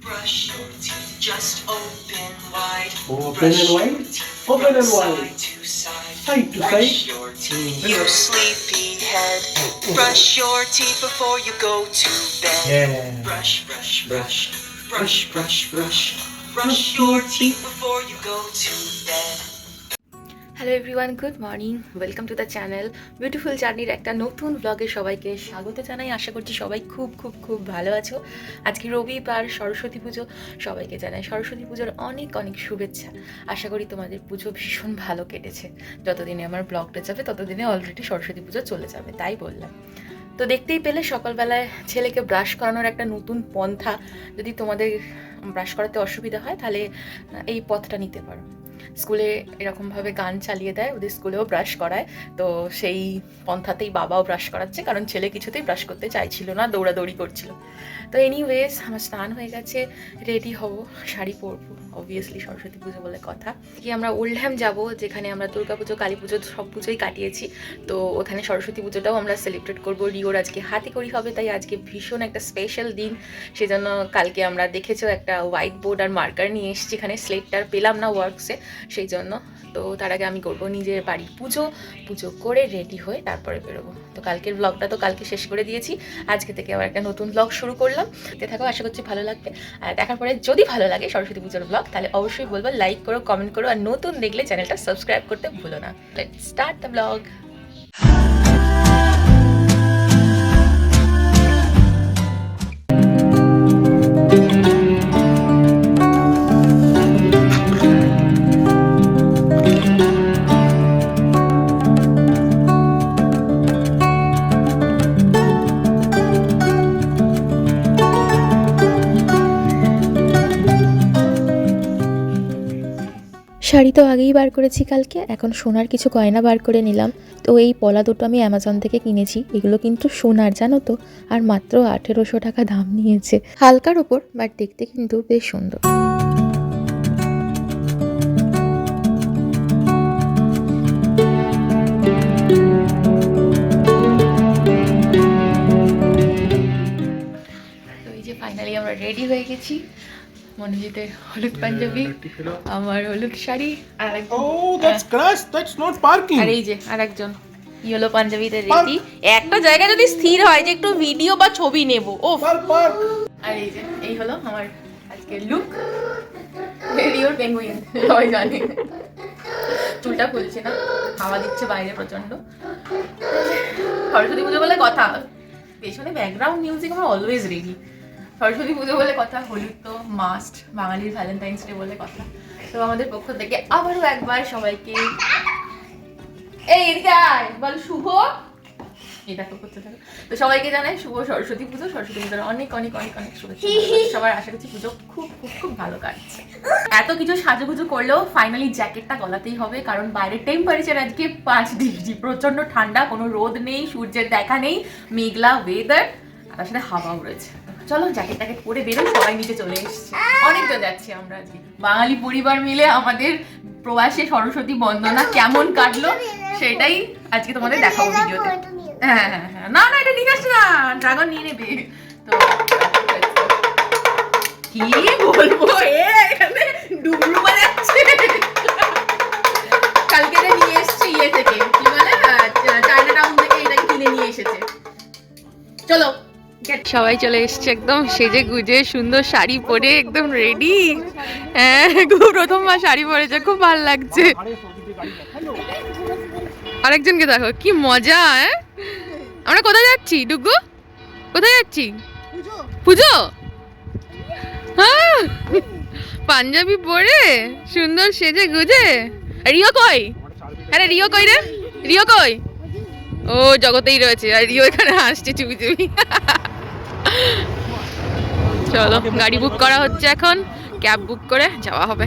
Brush your teeth just open wide. Open and wide? Open and wide. Side to side. Side to Brush side. your teeth, you sleepy head. Brush your teeth before you go to bed. Yeah. Brush, brush, brush. Brush, brush, brush. Brush your teeth before you go to bed. Hello everyone good morning welcome to the channel beautiful জার্নির একটা নতুন ব্লগে সবাইকে স্বাগত জানাই। আশা করছি সবাই খুব খুব খুব ভালো আছো। আজকে রবিবার, সরস্বতী পুজো, সবাইকে জানাই সরস্বতী পুজোর অনেক অনেক শুভেচ্ছা। আশা করি তোমাদের পুজো ভীষণ ভালো কেটেছে। যতদিনে আমার ব্লগটা যাবে, ততদিনে অলরেডি সরস্বতী পুজো চলে যাবে, তাই বললাম। তো দেখতেই পেলে সকালবেলায় ছেলেকে ব্রাশ করানোর একটা নতুন পন্থা। যদি তোমাদের ব্রাশ করাতে অসুবিধা হয়, তাহলে এই পথটা নিতে পারো। স্কুলে এরকমভাবে গান চালিয়ে দেয়, ওদের স্কুলেও ব্রাশ করায়। তো সেই পন্থাতেই বাবাও ব্রাশ করাচ্ছে, কারণ ছেলে কিছুতেই ব্রাশ করতে চাইছিল না, দৌড়াদৌড়ি করছিল। তো এনিওয়েজ আমার স্নান হয়ে গেছে রেডি হব, শাড়ি পরবো অবভিয়াসলি সরস্বতী পুজো বলে কথা। কি আমরা ওল্ডহ্যাম যাব, যেখানে আমরা দুর্গা পুজো, কালী পুজো সব পুজোই কাটিয়েছি। তো ওখানে সরস্বতী পুজোটাও আমরা সেলিব্রেট করব। রিওর আজকে হাতে করি হবে, তাই আজকে ভীষণ একটা স্পেশাল দিন। সেজন্য কালকে আমরা দেখেছ একটা হোয়াইট বোর্ড আর মার্কার নিয়ে এসেছি, এখানে স্লেটটার পেলাম না ওয়ার্কসে সেই জন্য। তো তার আগে আমি করব নিজের বাড়ির পুজো। পুজো করে রেডি হয়ে তারপরে বেরোবো। তো কালকের ব্লগটা তো কালকে শেষ করে দিয়েছি। আজকে থেকে আবার একটা নতুন ব্লগ শুরু করলাম। তে থাকো, আশা করছি ভালো লাগবে। আর দেখার পরে যদি ভালো লাগে সরস্বতী পুজোর ব্লগ তাহলে অবশ্যই বলব লাইক করো কমেন্ট করো। আর নতুন দেখলে চ্যানেলটা সাবস্ক্রাইব করতে ভুলো না। Let start the blog sari তো আগেই বার করেছি কালকে, এখন সোনার কিছু গয়না বার করে নিলাম। তো এই পলা দুটো আমি অ্যামাজন থেকে কিনেছি, এগুলো কিন্তু সোনার, জানো তো? আর মাত্র আঠেরোশো টাকা দাম নিয়েছে। হালকার ওপর, বাট দেখতে কিন্তু বেশ সুন্দর। ফাইনালি আমরা রেডি হয়ে গেছি। মনোজিতের হলুদ পাঞ্জাবি আমার হলুদ শাড়ি আর Oh, that's crash. That's not parking. আর এই যে আর একজন ইয়েলো পাঞ্জাবিতে রেডি। একটা জায়গা যদি স্থির হয় যে একটু ভিডিও বা ছবি নেব ও. আর এই যে এই হলো আমার আজকের লুক রেডিওর পেঙ্গুইন সবাই জানে। চুলটা খুলছে না হাওয়া দিচ্ছে বাইরে প্রচণ্ড সরস্বতী পুজো বলে কথা। পেছনে ব্যাকগ্রাউন্ড মিউজিক আমার অলওয়েজ রেডি সরস্বতী পুজো বলে কথা, হলুদ তো মাস্ট বাঙালির ভ্যালেন্টাইন্স ডে বলে কথা। তো আমাদের পক্ষ থেকে আবারও একবার সবাইকে এই বল শুভ। এই দেখো করতে তো সবাইকে জানাই শুভ সরস্বতী পুজো, সরস্বতী পুজোর অনেক অনেক অনেক অনেক শুভেচ্ছা। সবার আশা করছি পুজো খুব খুব খুব ভালো কাটছে। এত কিছু সাজুগুজু করলেও ফাইনালি জ্যাকেটটা গলাতেই হবে, কারণ বাইরের টেম্পারেচার আজকে পাঁচ ডিগ্রি। প্রচণ্ড ঠান্ডা, কোনো রোদ নেই, সূর্যের দেখা নেই, মেঘলা ওয়েদার আর তার সাথে হাওয়াও রয়েছে। চলো জ্যাকেট ট্যাকেট পরে বেরোই সবাই নিচে চলে এসেছে। অনেকজন যাচ্ছি আমরা আজকে। বাঙালি পরিবার মিলে আমাদের প্রবাসে সরস্বতী বন্দনা কেমন কাটলো সেটাই আজকে তোমাদের দেখাবো ভিডিওতে। হ্যাঁ হ্যাঁ হ্যাঁ না না এটা নিয়ে আসছে না। ড্রাগন নিয়ে নেবে। তো কি বলব? এ এখানে ডুবলু বাজাচ্ছে। কালকে এটা নিয়ে এসছে ইয়ে থেকে কি বলে? চায়না টাউন থেকে এটা কিনে নিয়ে এসেছে। চলো সবাই চলে এসছে একদম সেজে গুজে সুন্দর শাড়ি পরে একদম রেডি হ্যাঁ প্রথমবার শাড়ি পরেছে খুব ভালো লাগছে। আরেকজনকে দেখো কি মজা হ্যাঁ? আমরা কোথায় যাচ্ছি ডুগু? কোথায় যাচ্ছি? পুজো। হ্যাঁ পাঞ্জাবি পরে সুন্দর সেজে গুজে। রিও কই? আরে রিও কই রে? রিও কই? ও জগতেই রয়েছে আর রিও এখানে হাসছে চুপি চুপি। চলো গাড়ি বুক করা হচ্ছে এখন। ক্যাব বুক করে যাওয়া হবে।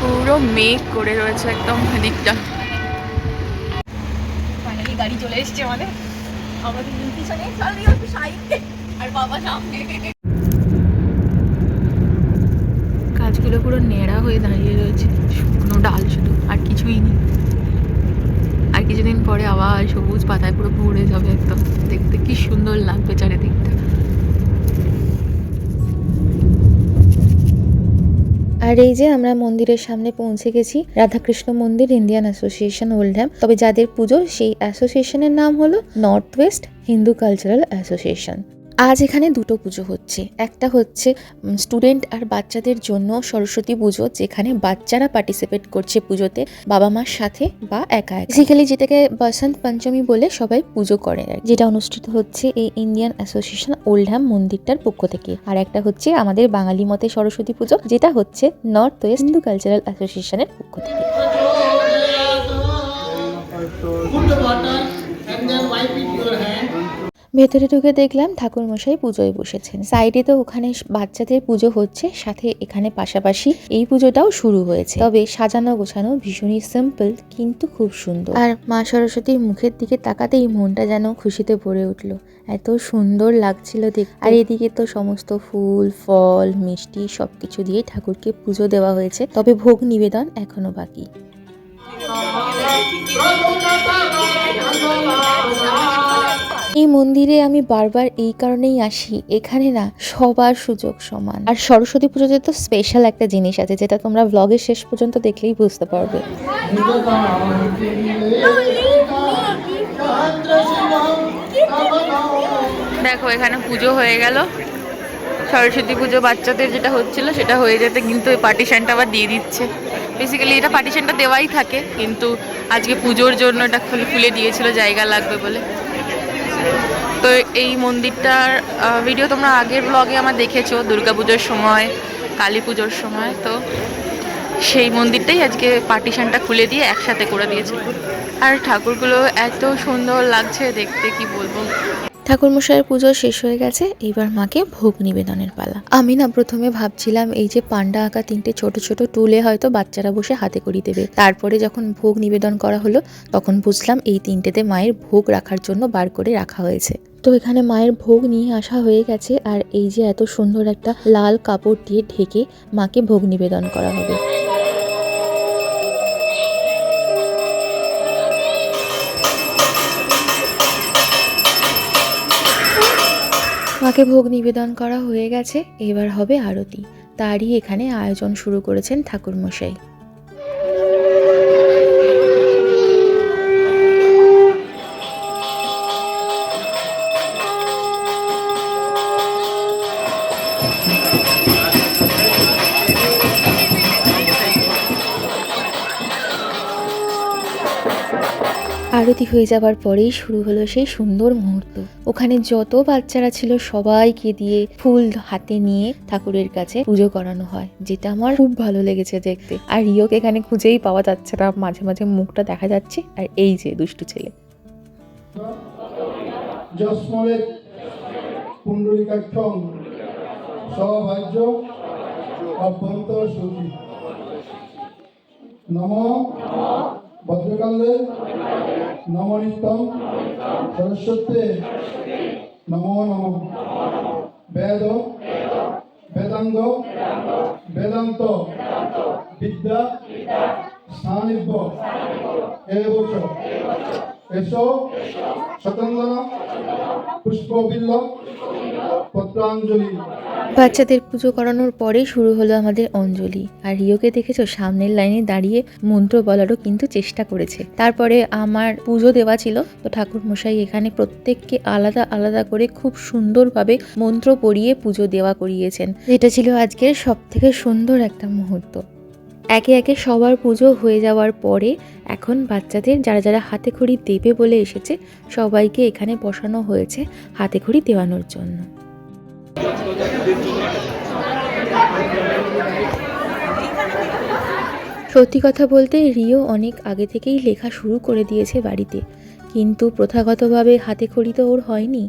পুরো মেঘ করে রয়েছে একদম দিকটা ফাইনালি গাড়ি চলে এসেছে আমাদের। আমাদের পিছনে। চালিয়ে একটু সাইডে। আর বাবা সামনে। গাছগুলো পুরো নেড়া হয়ে দাঁড়িয়ে রয়েছে। শুকনো ডাল শুধু আর কিছুই নেই। কিছুদিন পরে আবার সবুজ পাতায় পুরো ভরে যাবে একদম। দেখতে কি সুন্দর লাগবে চারিদিকটা। আর এই যে আমরা মন্দিরের সামনে পৌঁছে গেছি, রাধাকৃষ্ণ মন্দির ইন্ডিয়ান অ্যাসোসিয়েশন ওল্ডহ্যাম তবে যাদের পুজো, সেই অ্যাসোসিয়েশনের নাম হলো North West Hindu Cultural Association আজ এখানে দুটো পুজো হচ্ছে। একটা হচ্ছে স্টুডেন্ট আর বাচ্চাদের জন্য সরস্বতী পুজো, যেখানে বাচ্চারা পার্টিসিপেট করছে পুজোতে, বাবা মার সাথে বা একা বেসিক্যালি যেটাকে বসন্ত পঞ্চমী বলে সবাই পুজো করে যেটা অনুষ্ঠিত হচ্ছে এই ইন্ডিয়ান অ্যাসোসিয়েশন ওল্ডহ্যাম মন্দিরটার পক্ষ থেকে। আর একটা হচ্ছে আমাদের বাঙালি মতে সরস্বতী পুজো, যেটা হচ্ছে নর্থ ওয়েস্ট হিন্দু কালচারাল অ্যাসোসিয়েশনের পক্ষ থেকে. ভেতরে ঢুকে দেখলাম ঠাকুর মশাই পুজোয় বসেছেন। সাইডে তো ওখানে বাচ্চাদের পুজো হচ্ছে, সাথে এখানে পাশাপাশি এই পুজোটাও শুরু হয়েছে। তবে সাজানো গোছানো ভীষণই সিম্পল কিন্তু খুব সুন্দর। আর মা সরস্বতীর মুখের দিকে তাকাতেই মনটা যেন খুশিতে ভরে উঠল। এত সুন্দর লাগছিল দেখ আর এদিকে তো সমস্ত ফুল, ফল, মিষ্টি সবকিছু দিয়ে ঠাকুরকে পুজো দেওয়া হয়েছে। তবে ভোগ নিবেদন এখনও বাকি। এই মন্দিরে আমি বারবার এই কারণেই আসি, এখানে না সবার সুযোগ সমান। আর সরস্বতী পুজোতে তো স্পেশাল একটা জিনিস আছে, যেটা তোমরা ব্লগের শেষ পর্যন্ত দেখলেই বুঝতে পারবে। দেখো, এখানে পুজো হয়ে গেল। সরস্বতী পুজো বাচ্চাদের যেটা হচ্ছিল সেটা হয়ে যেতে কিন্তু এই পার্টিশনটা আবার দিয়ে দিচ্ছে। বেসিক্যালি এটা পার্টিশনটা দেওয়াই থাকে, কিন্তু আজকে পুজোর জন্য এটা খুলে খুলে দিয়েছিল, জায়গা লাগবে বলে। তো এই মন্দিরটার ভিডিও তোমরা আগের ব্লগে আমার দেখেছ, দুর্গাপুজোর সময়, কালী পুজোর সময়, তো সেই মন্দিরটাই আজকে পার্টিশনটা খুলে দিয়ে একসাথে করে দিয়েছে। আর ঠাকুরগুলো এত সুন্দর লাগছে দেখতে, কি বলব? ঠাকুরমশাইয়ের পুজো শেষ হয়ে গেছে, এবার মাকে ভোগ নিবেদনের পালা। আমি না প্রথমে ভাবছিলাম, এই যে পান্ডা আঁকা তিনটে ছোট ছোট টুলে হয়তো বাচ্চারা বসে হাতে করি দেবে। তারপরে যখন ভোগ নিবেদন করা হলো, তখন বুঝলাম এই তিনটেতে মায়ের ভোগ রাখার জন্য বার করে রাখা হয়েছে। তো এখানে মায়ের ভোগ নিয়ে আসা হয়ে গেছে আর এই যে এত সুন্দর একটা লাল কাপড় দিয়ে ঢেকে মাকে ভোগ নিবেদন করা হবে। মাকে ভোগ নিবেদন করা হয়ে গেছে, এবার হবে আরতি। তারই এখানে আয়োজন শুরু করেছেন ঠাকুরমশাই। আরতি হয়ে যাবার পরেই শুরু হলো সেই সুন্দর মুহূর্ত। ওখানে যত বাচ্চারা ছিল সবাইকে দিয়ে ফুল হাতে নিয়ে ঠাকুরের কাছে পুজো করানো হয়, যেটা আমার খুব ভালো লেগেছে দেখতে। আর রিওকে এখানে খুঁজেই পাওয়া যাচ্ছে না, মাঝে মাঝে মুখটা দেখা যাচ্ছে। আর এই যে দুষ্টু ছেলে। যস্মরে পুণ্ডরিকাক্ষং অভ্যন্তর সূচি নম। ভদ্রকালে নম নিত্যম সরস্বতী নমো নম। বেদ বেদাঙ্গ বেদান্ত বিদ্যা স্থানিব্য এবচ এসো। শতন্দন পুষ্পবিল্ল, পত্রাঞ্জলি। বাচ্চাদের পুজো করানোর পরে শুরু হলো আমাদের অঞ্জলি। আর রিওকে দেখেছ, সামনের লাইনে দাঁড়িয়ে মন্ত্র বলারও কিন্তু চেষ্টা করেছে। তারপরে আমার পুজো দেওয়া ছিল, তো ঠাকুর মশাই এখানে প্রত্যেককে আলাদা আলাদা করে খুব সুন্দরভাবে মন্ত্র পড়িয়ে পুজো দেওয়া করিয়েছেন। এটা ছিল আজকের সব থেকে সুন্দর একটা মুহূর্ত। একে একে সবার পুজো হয়ে যাওয়ার পরে এখন বাচ্চাদের যারা যারা হাতে খড়ি দেবে বলে এসেছে, সবাইকে এখানে বসানো হয়েছে হাতে খড়ি দেওয়ানোর জন্য। সত্যি কথা বলতে রিও অনেক আগে থেকেই লেখা শুরু করে দিয়েছে বাড়িতে। কিন্তু প্রথাগতভাবে হাতে খড়ি তো ওর হয়নি।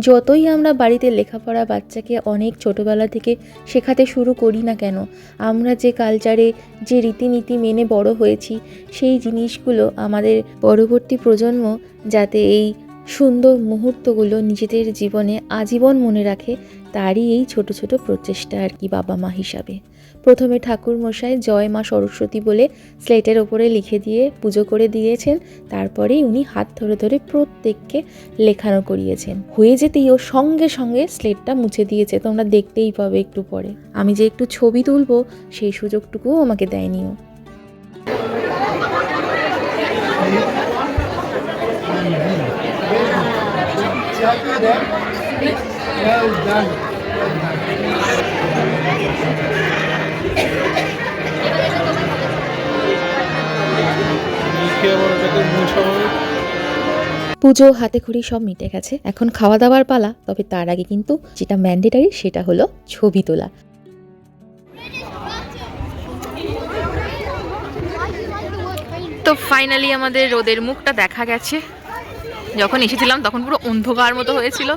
যতই আমরা বাড়িতে লেখাপড়া বাচ্চাকে অনেক ছোটবেলা থেকে শেখাতে শুরু করি না কেন, আমরা যে কালচারে যে রীতিনীতি মেনে বড় হয়েছি, সেই জিনিসগুলো আমাদের পরবর্তী প্রজন্ম যাতে এই সুন্দর মুহূর্তগুলো নিজেদের জীবনে আজীবন মনে রাখে, তারই এই ছোট ছোট প্রচেষ্টা আর কি বাবা মা হিসাবে। প্রথমে ঠাকুর মশাই জয় মা সরস্বতী বলে স্লেটের ওপরে লিখে দিয়ে পুজো করে দিয়েছেন, তারপরেই উনি হাত ধরে ধরে প্রত্যেককে লেখানো করিয়েছেন। হয়ে যেতেই ও সঙ্গে সঙ্গে স্লেটটা মুছে দিয়েছে, তোমরা দেখতেই পাবে একটু পরে। আমি যে একটু ছবি তুলবো, সেই সুযোগটুকুও আমাকে দেয়নি ও। Well done. লিখে পুজো হাতে খড়ি সব মিটে গেছে। এখন খাওয়া দাওয়ার পালা, তবে তার আগে কিন্তু যেটা ম্যান্ডেটারি সেটা হলো ছবি তোলা। তো ফাইনালি আমাদের রোদের মুখটা দেখা গেছে। যখন এসেছিলাম তখন পুরো অন্ধকার মতো হয়েছিল।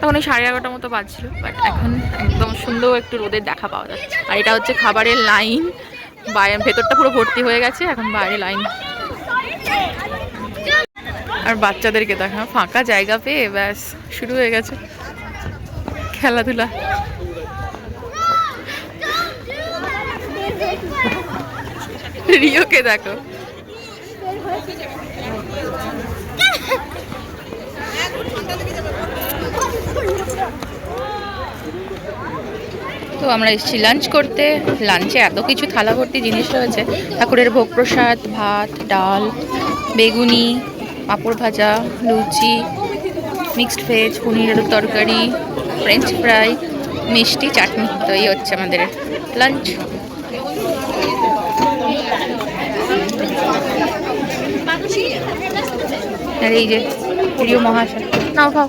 তখন ওই সাড়ে এগারোটার মতো বাজছিল বাট এখন একদম সুন্দর একটু রোদের দেখা পাওয়া যাচ্ছে। আর এটা হচ্ছে খাবারের লাইন বাইরে ভেতরটা পুরো ভর্তি হয়ে গেছে, এখন বাইরে লাইন আর বাচ্চাদেরকে দেখা। ফাঁকা জায়গা পেয়ে ব্যাস, শুরু হয়ে গেছে খেলাধুলা। রিওকে দেখো। তো আমরা এসেছি লাঞ্চ করতে। লাঞ্চে এত কিছু থালা ভর্তি জিনিস রয়েছে। ঠাকুরের ভোগ প্রসাদ, ভাত, ডাল, বেগুনি পাঁপড় ভাজা লুচি মিক্সড ভেজ পনিরের তরকারি ফ্রেঞ্চ ফ্রাই মিষ্টি চাটনি। তো এই হচ্ছে আমাদের লাঞ্চ আর এই যে প্রিয় মহাশয়। নাও খাও।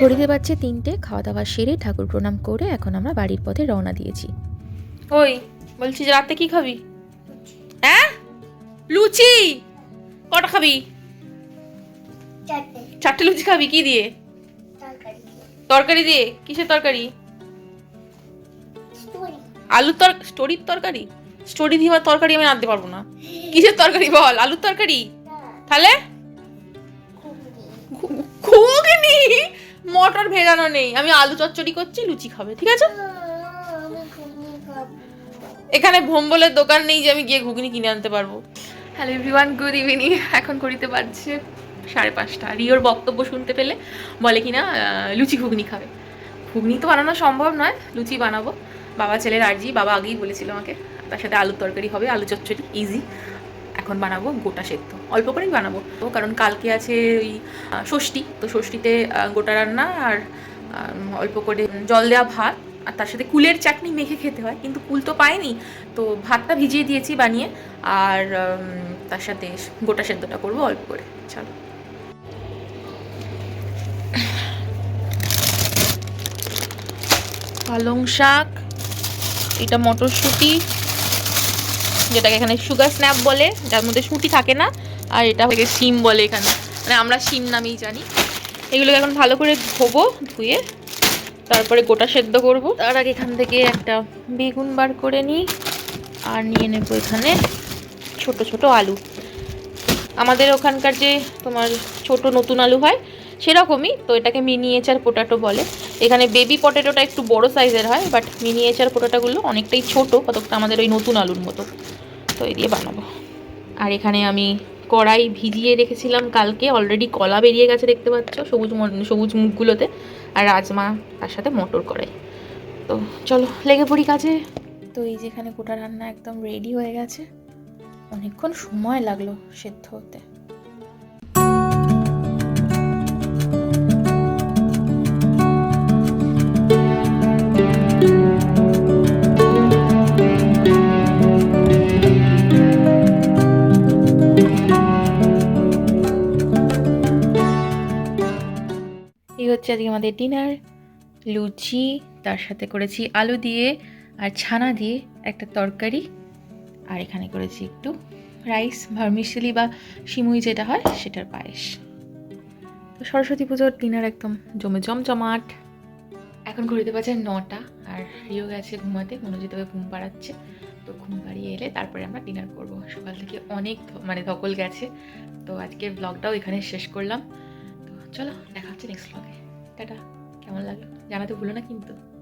ঘড়িতে পাচ্ছে তিনটে খাওয়া দাওয়া সেরে ঠাকুর প্রণাম করে এখন আমরা বাড়ির পথে রওনা দিয়েছি। ওই বলছি যে রাতে কি খাবি? হ্যাঁ? লুচি। কটা খাবি? চারটে। লুচি খাবি? কি দিয়ে? তরকারি দিয়ে। কিসের তরকারি? আলুর তর স্টোরির তরকারি? স্টোরি দিয়ে তরকারি আমি আনতে পারব না। কিসের তরকারি বল? আলুর তরকারি? তাহলে? ঘুগনি। মটর ভেজানো নেই। আমি আলু চচ্চড়ি করছি লুচি খাবে ঠিক আছে? এখানে ভোম্বলের দোকান নেই যে আমি গিয়ে ঘুগনি কিনে আনতে পারব। হ্যালো এভরিওয়ান গুড ইভিনিং এখন করিতে পারছে সাড়ে পাঁচটা। রিওর বক্তব্য শুনতে পেলে বলে কিনা লুচি ঘুগনি খাবে। ঘুগনি তো বানানো সম্ভব নয়, লুচি বানাবো। বাবা ছেলের আর্জি, বাবা আগেই বলেছিল আমাকে, তার সাথে আলুর তরকারি হবে, আলু চচ্চড়ি ইজি এখন বানাবো গোটা সেদ্ধ। অল্প করেই বানাবো তো কারণ কালকে আছে ওই ষষ্ঠী। তো ষষ্ঠীতে গোটা রান্না আর অল্প করে জল দেওয়া ভাত। আর তার সাথে কুলের চাটনি মেখে খেতে হয়, কিন্তু কুল তো পাইনি তো ভাতটা ভিজিয়ে দিয়েছি বানিয়ে, আর তার সাথে গোটা সেদ্ধটা করব অল্প করে। চলো। পালং শাক, এটা মটরশুঁটি, যেটাকে এখানে সুগার স্ন্যাপ বলে, যার মধ্যে শুঁটি থাকে না, আর এটা থেকে শিম বলে এখানে। মানে আমরা শিম নামেই জানি। এগুলোকে এখন ভালো করে ধোবো, ধুয়ে তারপরে গোটা সেদ্ধ করব। তার আগে এখান থেকে একটা বেগুন বার করে নিই আর নিয়ে নেব এখানে ছোট ছোট আলু। আমাদের ওখানকার যে তোমার ছোট নতুন আলু হয়, সেরকমই তো এটাকে মিনিয়েচার পোটাটো বলে। এখানে বেবি পটেটোটা একটু বড় সাইজের হয় বাট মিনিয়েচার পোটাটোগুলো অনেকটাই ছোট কতটা আমাদের ওই নতুন আলুর মতো। তো এই দিয়ে বানাবো। আর এখানে আমি কড়াই ভিজিয়ে রেখেছিলাম কালকে অলরেডি কলা বেরিয়ে গেছে দেখতে পাচ্ছ, সবুজ সবুজ মুখগুলোতে। আর রাজমা তার সাথে মোটর করে। তো চলো, লেগে পড়ি কাজে। তো এই যেখানে গোটা রান্না একদম রেডি হয়ে গেছে। অনেকক্ষণ সময় লাগল সেদ্ধ হতে। হচ্ছে আজকে আমাদের ডিনার লুচি, তার সাথে করেছি আলু দিয়ে আর ছানা দিয়ে একটা তরকারি। আর এখানে করেছি একটু রাইস ভার্মিসেলি বা সিমুই যেটা হয় সেটার পায়েস। তো সরস্বতী পুজোর ডিনার একদম জমে জমজমাট। এখন ঘুরিতে পারছে নটা আর রিও গেছে ঘুমাতে মনোজিতকে ঘুম পাড়াচ্ছে। তো ঘুম পাড়িয়ে এলে তারপরে আমরা ডিনার করব। সকাল থেকে অনেক মানে ধকল গেছে। তো আজকের ব্লগটাও এখানে শেষ করলাম। তো চলো, দেখা হচ্ছে নেক্সট ব্লগে টাটা। কেমন লাগল? জানাতে ভুলো না কিন্তু।